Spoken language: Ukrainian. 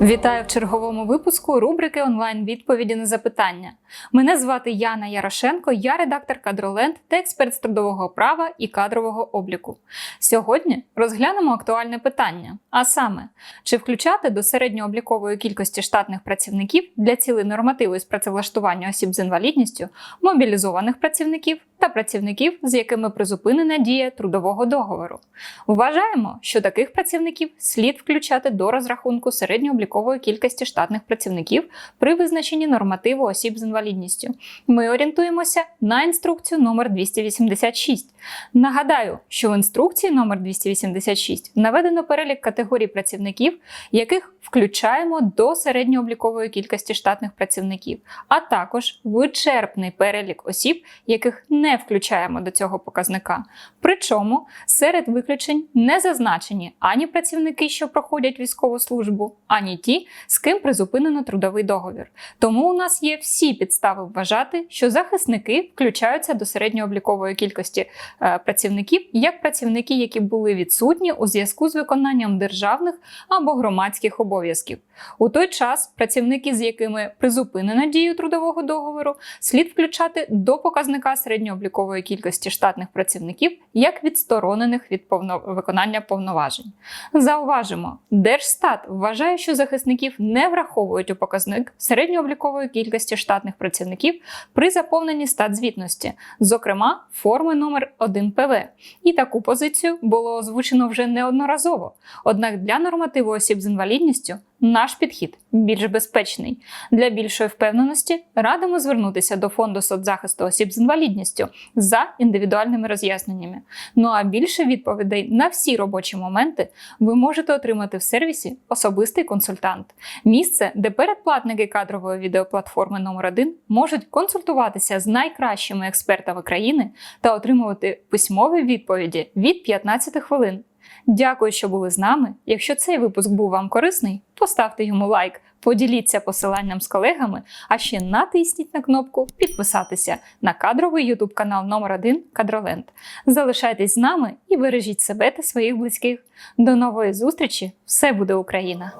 Вітаю в черговому випуску рубрики онлайн відповіді на запитання. Мене звати Яна Ярошенко, я редактор Кадроленд та експерт з трудового права і кадрового обліку. Сьогодні розглянемо актуальне питання: а саме, чи включати до середньооблікової кількості штатних працівників для цілей нормативу із працевлаштування осіб з інвалідністю, мобілізованих працівників та працівників, з якими призупинена дія трудового договору. Вважаємо, що таких працівників слід включати до розрахунку середньооблікової кількості штатних працівників при визначенні нормативу осіб з інвалідністю. Ми орієнтуємося на інструкцію номер 286. Нагадаю, що в інструкції номер 286 наведено перелік категорій працівників, яких включаємо до середньооблікової кількості штатних працівників, а також вичерпний перелік осіб, яких не включаємо до цього показника. Причому серед виключень не зазначені ані працівники, що проходять військову службу, ані ті, з ким призупинено трудовий договір. Тому у нас є всі підстави вважати, що захисники включаються до середньооблікової кількості е, працівників як працівники, які були відсутні у зв'язку з виконанням державних або громадських обов'язків. У той час працівники, з якими призупинено дію трудового договору, слід включати до показника середньооблікової кількості штатних працівників як відсторонених від повно... виконання повноважень. Зауважимо, Держстат вважає, що захисників не враховують у показник середньооблікової кількості штатних працівників при заповненні статзвітності, зокрема форми номер 1 ПВ. І таку позицію було озвучено вже неодноразово. Однак для нормативу осіб з інвалідністю наш підхід більш безпечний. Для більшої впевненості радимо звернутися до фонду соцзахисту осіб з інвалідністю за індивідуальними роз'ясненнями. Ну а більше відповідей на всі робочі моменти ви можете отримати в сервісі Особистий консультант, місце, де передплатники кадрової відеоплатформи номер 1 можуть консультуватися з найкращими експертами країни та отримувати письмові відповіді від 15 хвилин. Дякую, що були з нами. Якщо цей випуск був вам корисний, поставте йому лайк, поділіться посиланням з колегами, а ще натисніть на кнопку підписатися на кадровий YouTube канал номер 1 Кадроленд. Залишайтесь з нами і бережіть себе та своїх близьких. До нової зустрічі! Все буде Україна!